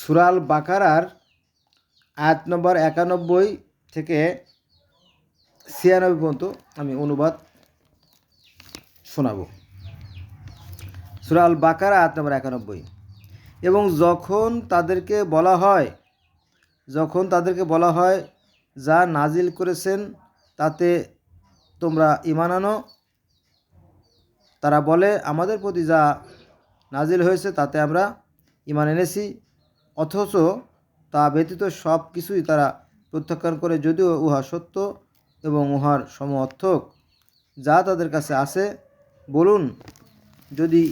সুরাল বাকারার আয়াত নম্বর একানব্বই থেকে ছিয়ানব্বই পর্যন্ত আমি অনুবাদ শোনাব। সুরাল বাকার আয়াত নম্বর একানব্বই। এবং যখন তাদেরকে বলা হয়, যখন তাদেরকে বলা হয়, যা নাজিল করেছেন, তাতে তোমরা ইমান আনো। তারা বলে, আমাদের প্রতি যা নাজিল হয়েছে, তাতে আমরা ইমান এনেছি। অথচ তা ব্যতীত সব কিছুই তারা প্রত্যাখ্যান করে যদিও উহা সত্য এবং উহার সমর্থক যা তাদের কাছে আছে, বলুন, যদি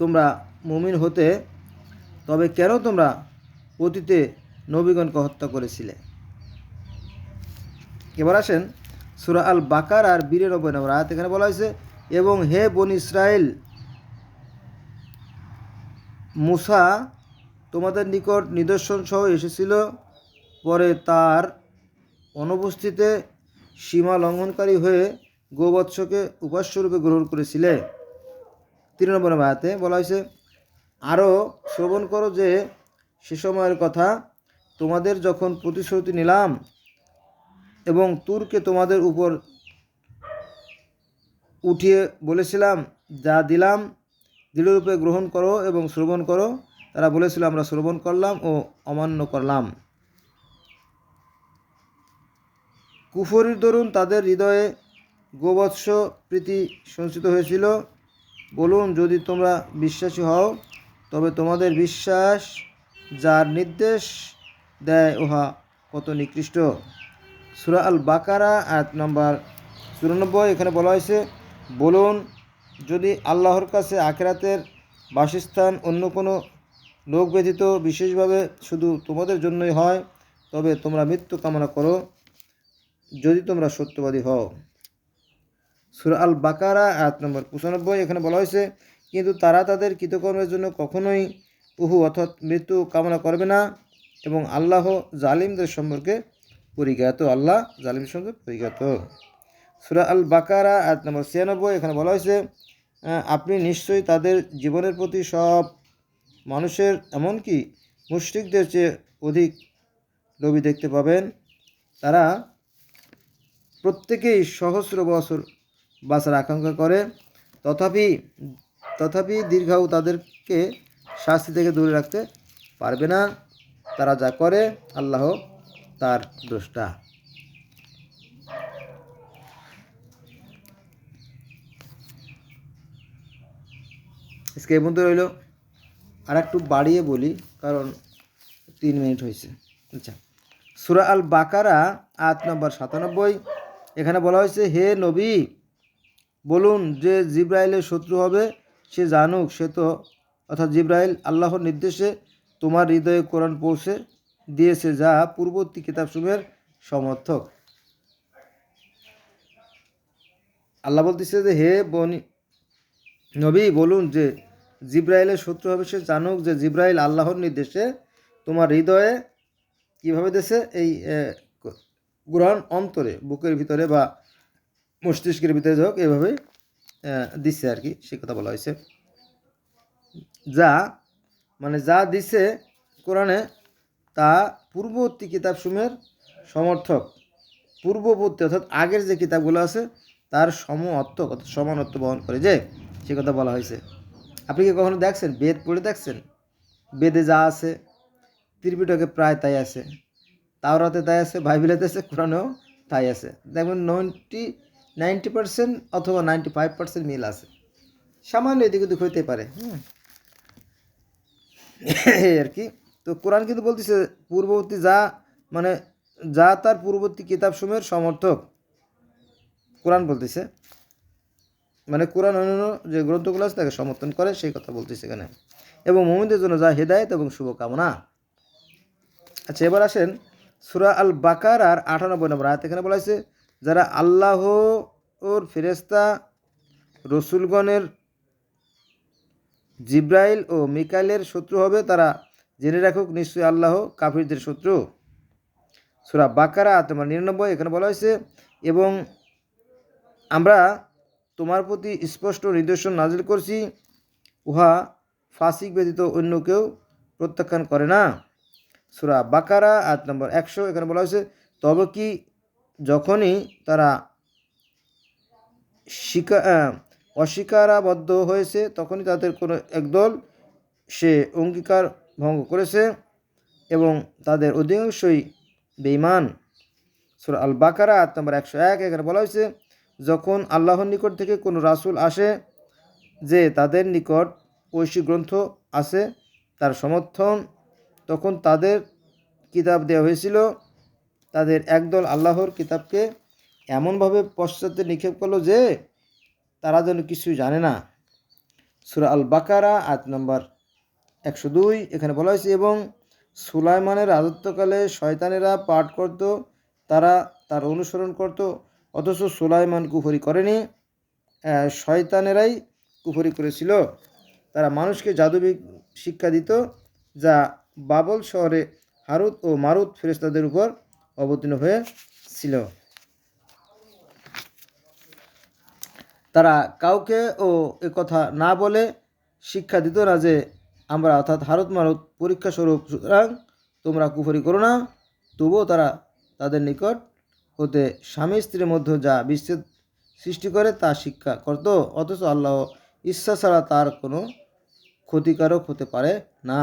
তোমরা মুমিন হতে, তবে কেন তোমরা অতীতে নবীগণকে হত্যা করেছিলে? এবার আসেন সুরা আল বাকার আর বিরানব্বই নম্বর আয়াত, এখানে বলা হয়েছে, এবং হে বন ইসরায়েল মুসা তোমাদের নিকট নিদর্শন সহ এসেছিল। পরে তার অনুপস্থিতিতে সীমা লঙ্ঘনকারী হয়ে গোবৎসকে উপাস্যরূপে গ্রহণ করেছিলে। তিন নম্বর আয়াতে বলা হয়েছে আরও শ্রবণ করো যে সে সময়ের কথা তোমাদের যখন প্রতিশ্রুতি নিলাম এবং তুরকে তোমাদের উপর উঠিয়ে বলেছিলাম, যা দিলাম, দৃঢ়রূপে গ্রহণ করো এবং শ্রবণ করো। তারা বলেছিল, আমরা শ্রবণ করলাম ও অমান্য করলাম। কুফরির দরুন তাদের হৃদয়ে গোবৎস প্রীতি সঞ্চিত হয়েছিল। বলুন, যদি তোমরা বিশ্বাসী হও, তবে তোমাদের বিশ্বাস যার নির্দেশ দেয় উহা কত নিকৃষ্ট। সুরা আল বাকারা আয়াত নম্বর চুরানব্বই, এখানে বলা হয়েছে, বলুন, যদি আল্লাহর কাছে আখেরাতের বাসস্থান অন্য কোনো লোক ব্যতীত বিশেষভাবে শুধু তোমাদের জন্যই হয়, তবে তোমরা মৃত্যু কামনা করো যদি তোমরা সত্যবাদী হও। সুর আল বাকারা আয়াত নম্বর পঁচানব্বই, এখানে বলা হয়েছে, কিন্তু তারা তাদের কৃতকর্মের জন্য কখনোই উহু অর্থাৎ মৃত্যু কামনা করবে না এবং আল্লাহ জালিমদের সম্পর্কে পরিজ্ঞাত। আল্লাহ জালিম সম্পর্কে পরিজ্ঞাত। সুরা আল বাকারা আয়াত নম্বর ছিয়ানব্বই, এখানে বলা হয়েছে, আপনি নিশ্চয়ই তাদের জীবনের প্রতি সব মানুষের এমনকি মুশরিকদের চেয়ে অধিক লোভী দেখতে পাবেন। তারা প্রত্যেকেই সহস্র বছর বাঁচার আকাঙ্ক্ষা করে। তথাপি তথাপি দীর্ঘায়ু তাদেরকে শাস্তি থেকে দূরে রাখতে পারবে না। তারা যা করে, আল্লাহ তার আজকে এই পর্যন্ত রইল। আর একটু বাড়িয়ে বলি, কারণ তিন মিনিট হয়েছে। আচ্ছা সুরা আল বাকারা আট নম্বর সাতানব্বই, এখানে বলা হয়েছে, হে নবী, বলুন যে জিব্রাইলের শত্রু হবে, সে জানুক, সে তো, অর্থাৎ জিব্রাইল আল্লাহর নির্দেশে তোমার হৃদয়ে কোরআন পৌঁছে দিয়েছে যা পূর্ববর্তী কিতাবসমূহের সমর্থক। আল্লাহ বলতেছে যে, হে বনি, নবী, বলুন যে জিব্রাইলের শত্রু হবে, সে জানুক যে জিব্রাইল আল্লাহর নির্দেশে তোমার হৃদয়ে কীভাবে দেশে এই গ্রহণ অন্তরে, বুকের ভিতরে বা মস্তিষ্কের ভিতরে হোক, এভাবেই দিচ্ছে আর কি, সে কথা বলা হয়েছে। যা মানে যা দিছে কোরআনে, তা পূর্ববর্তী কিতাবসমূহের সমর্থক, পূর্ববর্তী অর্থাৎ আগের যে কিতাবগুলো আছে, তার সম অর্থ অর্থাৎ সমান অর্থ বহন করে যে, সে কথা বলা হয়েছে। আপনি কি কখনো দেখছেন? বেদ পড়ে দেখছেন? বেদে যা আছে, ত্রিপিটকে প্রায় তাই আছে। তাওরাতে তাই আছে বাইবেলেতে আছে, কোরআনেও তাই আছে। দেখবেন নাইনটি নাইনটি পার্সেন্ট অথবা নাইনটি ফাইভ পার্সেন্ট মিল আছে। সামান্য এদিক ওদিক হইতে পারে, হুম। আর কি। তো কোরআন কিন্তু বলতেছে, পূর্ববর্তী যা মানে যা তার পূর্ববর্তী কিতাবসমূহের সমর্থক, কোরআন বলতেছে। মানে কোরআন অন্যান্য যে গ্রন্থগুলো আছে তাকে সমর্থন করে, সেই কথা বলতেছে এখানে। এবং মোমিনদের জন্য যা হেদায়েত এবং শুভকামনা। আচ্ছা এবার আসেন সুরা আল বাকার আর আটানব্বই নম্বর আয়াত। এখানে বলা হয়েছে, যারা আল্লাহ ওর ফেরেস্তা রসুলগণের জিব্রাইল ও মিকাইলের শত্রু হবে, তারা জেনে রাখুক, নিশ্চয়ই আল্লাহ কাফিরদের শত্রু। সুরা বাকারা তোমার নিরানব্বই, এখানে বলা হয়েছে, এবং আমরা তোমার প্রতি স্পষ্ট নিদর্শন নাজিল করছি, উহা ফাসিক ব্যতীত অন্য কেউ প্রত্যাখ্যান করে না। সুরা বাকারা আট নম্বর একশো, এখানে বলা হয়েছে, তবে কি যখনই তারা শিকা অস্বীকারাবদ্ধ হয়েছে, তখনই তাদের কোনো একদল সে অঙ্গীকার ভঙ্গ করেছে এবং তাদের অধিকাংশই বেঈমান। সুরা আল বাকারা আট নম্বর একশো এক, এখানে বলা হয়েছে যখন আল্লাহর নিকট থেকে কোনো রাসুল আসে যে তাদের নিকট ঐশী গ্রন্থ আছে, তার সমর্থন, তখন তাদের কিতাব দেওয়া হয়েছিল। তাদের একদল আল্লাহর কিতাবকে এমনভাবে পশ্চাতে নিক্ষেপ করল যে তারা যেন কিছুই জানে না। সুরা আল বাকারা আট নম্বর একশো দুই, এখানে বলা হয়েছে, এবং সুলাইমানের রাজত্বকালে শয়তানেরা পাঠ করত, তারা তার অনুসরণ করত অথচ সুলাইমান কুফরি করেনি শয়তানেরাই কুফরি করেছিল। তারা মানুষকে জাদুবিক শিক্ষা দিত, যা বাবল শহরে হারুত ও মারুত ফেরেস্তাদের উপর অবতীর্ণ হয়েছিল। তারা কাউকে ও কথা না বলে শিক্ষা দিত না যে, আমরা অর্থাৎ হারত মারত পরীক্ষা স্বরূপ সুতরাং তোমরা কুফরি করো না। তবুও তারা তাদের নিকট হতে স্বামী স্ত্রীর মধ্যে যা বিচ্ছেদ সৃষ্টি করে তা শিক্ষা করত, অথচ আল্লাহ ইচ্ছা ছাড়া তার কোনো ক্ষতিকারক হতে পারে না।